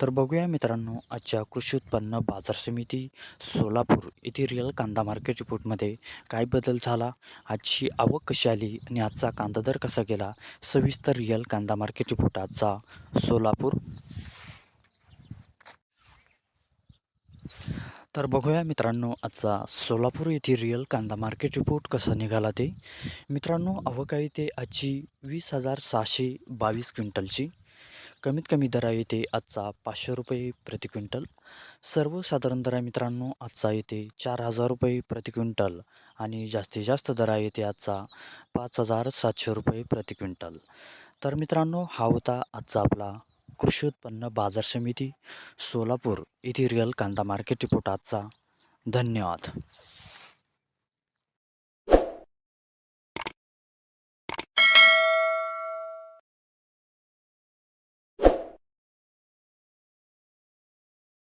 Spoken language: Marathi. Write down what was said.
तर बघूया मित्रांनो आजच्या कृषी उत्पन्न बाजार समिती सोलापूर येथे रिअल कांदा मार्केट रिपोर्टमध्ये काय बदल झाला? आजची आवक कशी आली आणि आजचा कांदा दर कसा गेला? सविस्तर रिअल कांदा मार्केट रिपोर्ट आजचा सोलापूर. तर बघूया मित्रांनो आजचा सोलापूर येथे रिअल कांदा मार्केट रिपोर्ट कसा निघाला ते. मित्रांनो अवकाळी ते आजची वीस हजार सहाशे बावीस क्विंटलची. कमीत कमी दरा येते आजचा पाचशे रुपये प्रति क्विंटल. सर्वसाधारण दरा मित्रांनो आजचा येते चार हजार रुपये प्रति क्विंटल आणि जास्तीत जास्त दरा येते आजचा पाच हजार सातशे रुपये प्रति क्विंटल. तर मित्रांनो हा होता आजचा आपला कृषी उत्पन्न बाजार समिती सोलापूर येथे रिअल कांदा मार्केट रिपोर्ट आजचा. धन्यवाद.